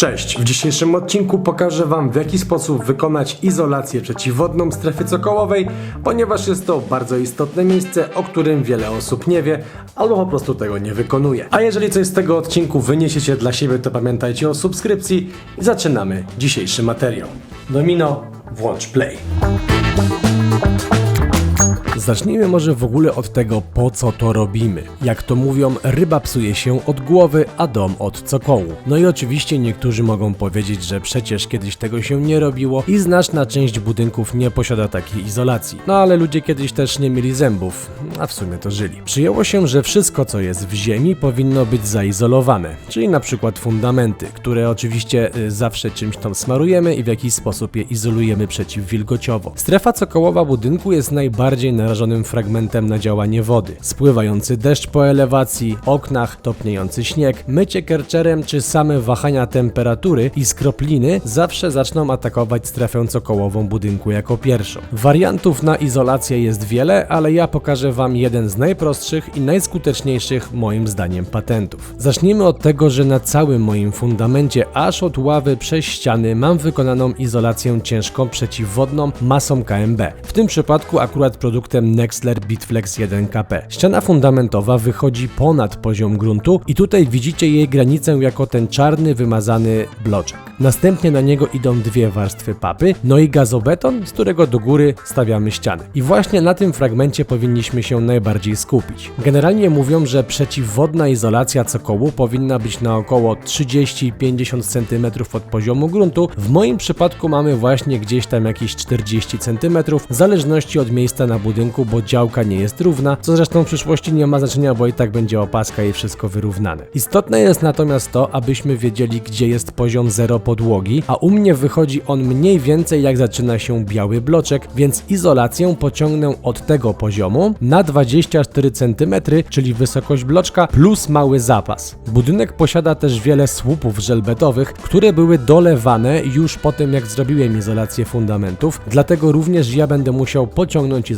Cześć! W dzisiejszym odcinku pokażę Wam w jaki sposób wykonać izolację przeciwwodną strefy cokołowej, ponieważ jest to bardzo istotne miejsce, o którym wiele osób nie wie albo po prostu tego nie wykonuje. A jeżeli coś z tego odcinku wyniesiecie dla siebie, to pamiętajcie o subskrypcji i zaczynamy dzisiejszy materiał. Domino, włącz play. Zacznijmy może w ogóle od tego, po co to robimy. Jak to mówią, ryba psuje się od głowy, a dom od cokołu. No i oczywiście niektórzy mogą powiedzieć, że przecież kiedyś tego się nie robiło i znaczna część budynków nie posiada takiej izolacji. No ale ludzie kiedyś też nie mieli zębów, a w sumie to żyli. Przyjęło się, że wszystko co jest w ziemi powinno być zaizolowane, czyli na przykład fundamenty, które oczywiście y, zawsze czymś tam smarujemy i w jakiś sposób je izolujemy przeciwwilgociowo. Strefa cokołowa budynku jest najbardziej narażonym fragmentem na działanie wody. Spływający deszcz po elewacji, oknach, topniejący śnieg, mycie kerczerem czy same wahania temperatury i skropliny zawsze zaczną atakować strefę cokołową budynku jako pierwszą. Wariantów na izolację jest wiele, ale ja pokażę Wam jeden z najprostszych i najskuteczniejszych moim zdaniem patentów. Zacznijmy od tego, że na całym moim fundamencie, aż od ławy przez ściany mam wykonaną izolację ciężką przeciwwodną masą KMB. W tym przypadku akurat produktem Nextler Bitflex 1KP. Ściana fundamentowa wychodzi ponad poziom gruntu i tutaj widzicie jej granicę jako ten czarny, wymazany bloczek. Następnie na niego idą dwie warstwy papy, no i gazobeton, z którego do góry stawiamy ściany. I właśnie na tym fragmencie powinniśmy się najbardziej skupić. Generalnie mówią, że przeciwwodna izolacja cokołu powinna być na około 30-50 cm od poziomu gruntu. W moim przypadku mamy właśnie gdzieś tam jakieś 40 cm, w zależności od miejsca na budynku, bo działka nie jest równa, co zresztą w przyszłości nie ma znaczenia, bo i tak będzie opaska i wszystko wyrównane. Istotne jest natomiast to, abyśmy wiedzieli, gdzie jest poziom zero podłogi, a u mnie wychodzi on mniej więcej jak zaczyna się biały bloczek, więc izolację pociągnę od tego poziomu na 24 cm, czyli wysokość bloczka plus mały zapas. Budynek posiada też wiele słupów żelbetowych, które były dolewane już po tym jak zrobiłem izolację fundamentów, dlatego również ja będę musiał pociągnąć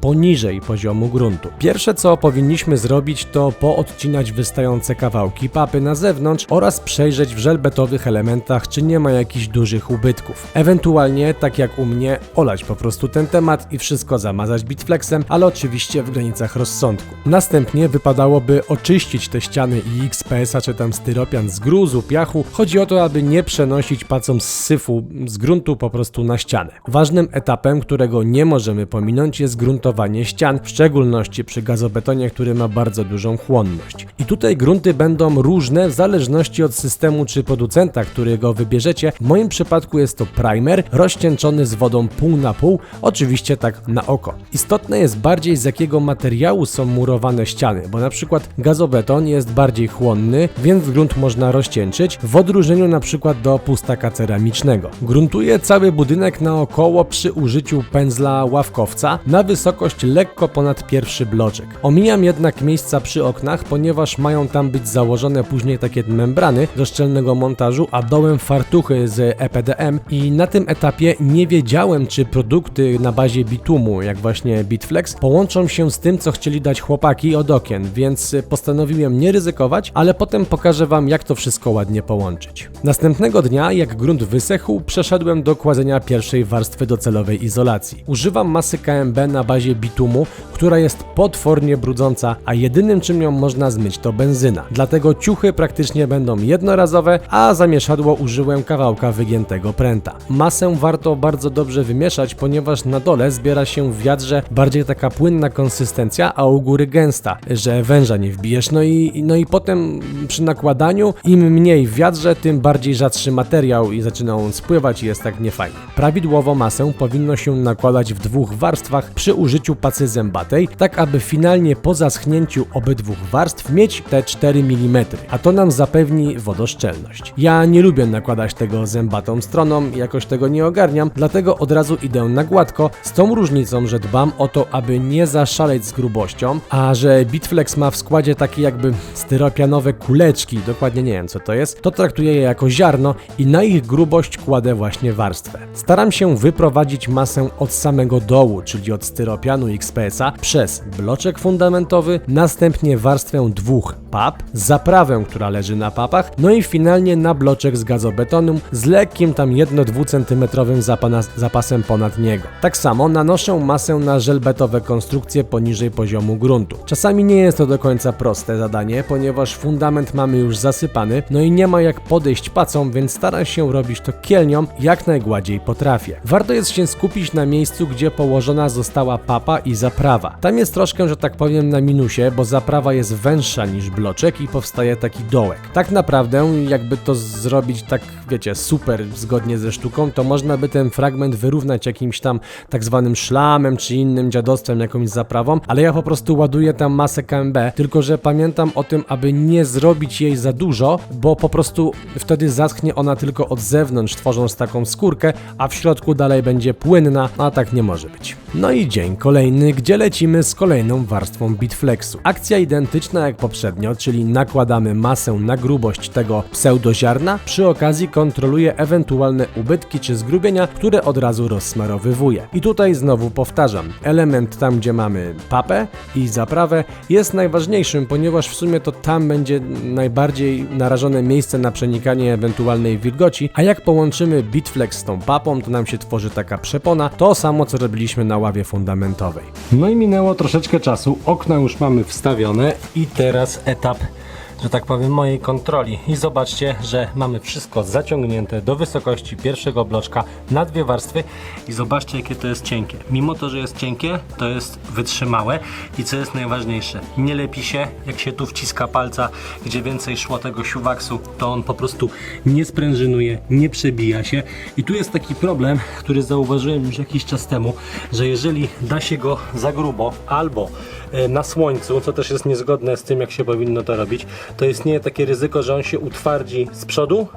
poniżej poziomu gruntu. Pierwsze co powinniśmy zrobić to poodcinać wystające kawałki papy na zewnątrz oraz przejrzeć w żelbetowych elementach czy nie ma jakichś dużych ubytków. Ewentualnie, tak jak u mnie, olać po prostu ten temat i wszystko zamazać bitflexem, ale oczywiście w granicach rozsądku. Następnie wypadałoby oczyścić te ściany i XPS-a czy tam styropian z gruzu, piachu. Chodzi o to, aby nie przenosić pacą z syfu z gruntu po prostu na ścianę. Ważnym etapem, którego nie możemy pominąć jest gruntowanie ścian, w szczególności przy gazobetonie, który ma bardzo dużą chłonność. I tutaj grunty będą różne w zależności od systemu czy producenta, którego wybierzecie. W moim przypadku jest to primer rozcieńczony z wodą pół na pół, oczywiście tak na oko. Istotne jest bardziej z jakiego materiału są murowane ściany, bo na przykład gazobeton jest bardziej chłonny, więc grunt można rozcieńczyć, w odróżnieniu na przykład do pustaka ceramicznego. Gruntuję cały budynek naokoło przy użyciu pędzla ławkowca na wysokość lekko ponad pierwszy bloczek. Omijam jednak miejsca przy oknach, ponieważ mają tam być założone później takie membrany do szczelnego montażu, a dołem fartuchy z EPDM i na tym etapie nie wiedziałem, czy produkty na bazie bitumu, jak właśnie Bitflex, połączą się z tym, co chcieli dać chłopaki od okien, więc postanowiłem nie ryzykować, ale potem pokażę Wam, jak to wszystko ładnie połączyć. Następnego dnia, jak grunt wysechł, przeszedłem do kładzenia pierwszej warstwy docelowej izolacji. Używam masy KMB na bazie bitumu, która jest potwornie brudząca, a jedynym czym ją można zmyć to benzyna. Dlatego ciuchy praktycznie będą jednorazowe, a za mieszadło użyłem kawałka wygiętego pręta. Masę warto bardzo dobrze wymieszać, ponieważ na dole zbiera się w wiadrze bardziej taka płynna konsystencja, a u góry gęsta, że węża nie wbijesz. No i, no i potem przy nakładaniu im mniej w wiadrze, tym bardziej rzadszy materiał i zaczyna on spływać i jest tak niefajnie. Prawidłowo masę powinno się nakładać w dwóch warstwach przy użyciu pacy zębatej, tak aby finalnie po zaschnięciu obydwu warstw mieć te 4 mm, a to nam zapewni wodoszczelność. Ja nie lubię nakładać tego zębatą stroną, jakoś tego nie ogarniam, dlatego od razu idę na gładko, z tą różnicą, że dbam o to, aby nie zaszaleć z grubością, a że Bitflex ma w składzie takie jakby styropianowe kuleczki, dokładnie nie wiem co to jest, to traktuję je jako ziarno i na ich grubość kładę właśnie warstwę. Staram się wyprowadzić masę od samego dołu, czyli od styropianu XPS-a przez bloczek fundamentowy, następnie warstwę dwóch pap, zaprawę, która leży na papach, no i finalnie na bloczek z żelazobetonum z lekkim tam 1-2 cm zapasem ponad niego. Tak samo nanoszę masę na żelbetowe konstrukcje poniżej poziomu gruntu. Czasami nie jest to do końca proste zadanie, ponieważ fundament mamy już zasypany, no i nie ma jak podejść pacą, więc staram się robić to kielnią jak najgładziej potrafię. Warto jest się skupić na miejscu, gdzie położona została papa i zaprawa. Tam jest troszkę, że tak powiem, na minusie, bo zaprawa jest węższa niż bloczek i powstaje taki dołek. Tak naprawdę, jakby to zrobić tak, wiecie, super zgodnie ze sztuką, to można by ten fragment wyrównać jakimś tam tak zwanym szlamem czy innym dziadostwem, jakąś zaprawą, ale ja po prostu ładuję tam masę KMB, tylko że pamiętam o tym, aby nie zrobić jej za dużo, bo po prostu wtedy zaschnie ona tylko od zewnątrz, tworząc taką skórkę, a w środku dalej będzie płynna, a tak nie może być. No i dzień kolejny, gdzie lecimy z kolejną warstwą Bitflexu. Akcja identyczna jak poprzednio, czyli nakładamy masę na grubość tego pseudoziarna, przy okazji kontroluje ewentualne ubytki czy zgrubienia, które od razu rozsmarowywuje. I tutaj znowu powtarzam, element tam gdzie mamy papę i zaprawę jest najważniejszym, ponieważ w sumie to tam będzie najbardziej narażone miejsce na przenikanie ewentualnej wilgoci, a jak połączymy Bitflex z tą papą, to nam się tworzy taka przepona, to samo co robiliśmy na ławie fundamentowej. No i minęło troszeczkę czasu, okna już mamy wstawione i teraz etap że tak powiem, mojej kontroli. I zobaczcie, że mamy wszystko zaciągnięte do wysokości pierwszego bloczka na dwie warstwy i zobaczcie, jakie to jest cienkie. Mimo to, że jest cienkie, to jest wytrzymałe i co jest najważniejsze, nie lepi się, jak się tu wciska palca, gdzie więcej szło tego siuwaksu, to on po prostu nie sprężynuje, nie przebija się. I tu jest taki problem, który zauważyłem już jakiś czas temu, że jeżeli da się go za grubo albo e, na słońcu, co też jest niezgodne z tym, jak się powinno to robić, to istnieje takie ryzyko, że on się utwardzi z przodu,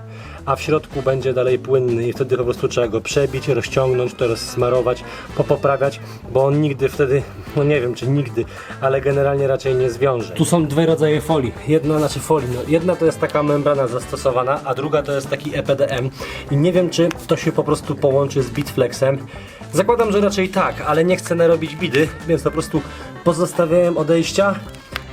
a w środku będzie dalej płynny i wtedy po prostu trzeba go przebić, rozciągnąć, to rozsmarować, popoprawiać, bo on nigdy wtedy, no nie wiem czy nigdy, ale generalnie raczej nie zwiąże. Tu są dwa rodzaje folii. Jedna, znaczy folii, no, jedna to jest taka membrana zastosowana, a druga to jest taki EPDM i nie wiem czy to się po prostu połączy z Bitflexem. Zakładam, że raczej tak, ale nie chcę narobić bidy, więc po prostu pozostawiałem odejścia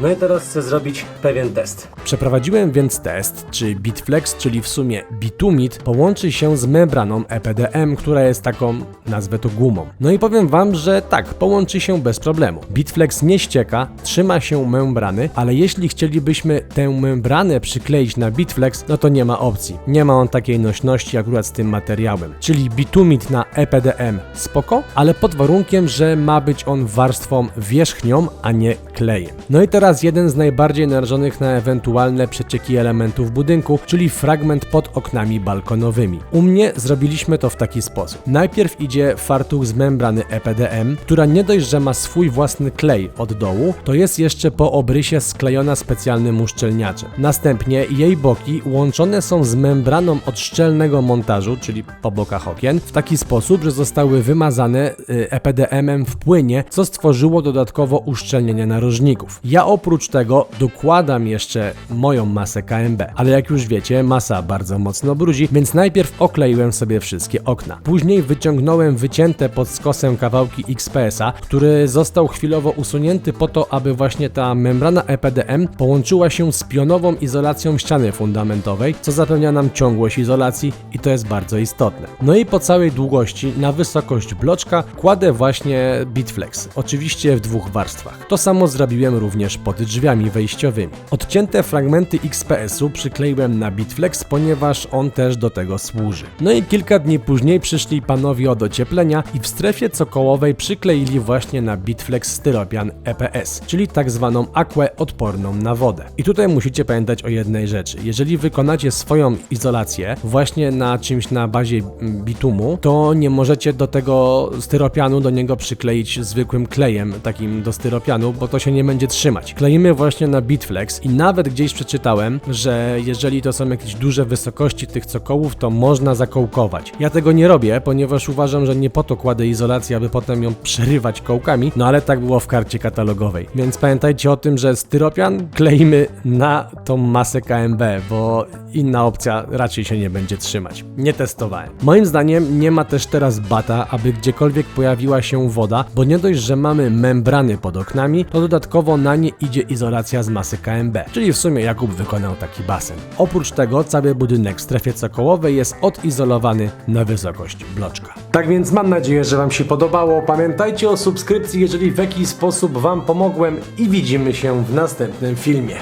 no i teraz chcę zrobić pewien test. Przeprowadziłem więc test, czy Bitflex, czyli w sumie Bitumit, połączy się z membraną EPDM, która jest taką, nazwę to gumą. No i powiem wam, że tak, połączy się bez problemu. Bitflex nie ścieka, trzyma się membrany, ale jeśli chcielibyśmy tę membranę przykleić na Bitflex, no to nie ma opcji. Nie ma on takiej nośności akurat z tym materiałem. Czyli Bitumit na EPDM spoko, ale pod warunkiem, że ma być on warstwą wierzchnią, a nie klejem. No i teraz oraz jeden z najbardziej narażonych na ewentualne przecieki elementów budynku, czyli fragment pod oknami balkonowymi. U mnie zrobiliśmy to w taki sposób. Najpierw idzie fartuch z membrany EPDM, która nie dość, że ma swój własny klej od dołu, to jest jeszcze po obrysie sklejona specjalnym uszczelniaczem. Następnie jej boki łączone są z membraną od szczelnego montażu, czyli po bokach okien, w taki sposób, że zostały wymazane y, EPDM-em w płynie, co stworzyło dodatkowo uszczelnienie narożników. Ja oprócz tego dokładam jeszcze moją masę KMB, ale jak już wiecie, masa bardzo mocno bruzi, więc najpierw okleiłem sobie wszystkie okna. Później wyciągnąłem wycięte pod skosem kawałki XPS-a, który został chwilowo usunięty po to, aby właśnie ta membrana EPDM połączyła się z pionową izolacją ściany fundamentowej, co zapewnia nam ciągłość izolacji i to jest bardzo istotne. No i po całej długości na wysokość bloczka kładę właśnie Bitflex, oczywiście w dwóch warstwach. To samo zrobiłem również pod drzwiami wejściowymi. Odcięte fragmenty XPS-u przykleiłem na Bitflex, ponieważ on też do tego służy. No i kilka dni później przyszli panowie od ocieplenia i w strefie cokołowej przykleili właśnie na Bitflex styropian EPS, czyli tak zwaną aquę odporną na wodę. I tutaj musicie pamiętać o jednej rzeczy. Jeżeli wykonacie swoją izolację właśnie na czymś na bazie bitumu, to nie możecie do tego styropianu do niego przykleić zwykłym klejem takim do styropianu, bo to się nie będzie trzymać kleimy właśnie na Bitflex i nawet gdzieś przeczytałem, że jeżeli to są jakieś duże wysokości tych cokołów, to można zakołkować. Ja tego nie robię, ponieważ uważam, że nie po to kładę izolację, aby potem ją przerywać kołkami, no ale tak było w karcie katalogowej. Więc pamiętajcie o tym, że styropian kleimy na tą masę KMB, bo inna opcja raczej się nie będzie trzymać. Nie testowałem. Moim zdaniem nie ma też teraz bata, aby gdziekolwiek pojawiła się woda, bo nie dość, że mamy membrany pod oknami, to dodatkowo na nie idzie izolacja z masy KMB, czyli w sumie Jakub wykonał taki basen. Oprócz tego cały budynek w strefie cokołowej jest odizolowany na wysokość bloczka. Tak więc mam nadzieję, że Wam się podobało. Pamiętajcie o subskrypcji, jeżeli w jakiś sposób Wam pomogłem i widzimy się w następnym filmie.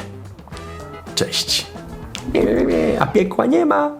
Cześć. A piekła nie ma.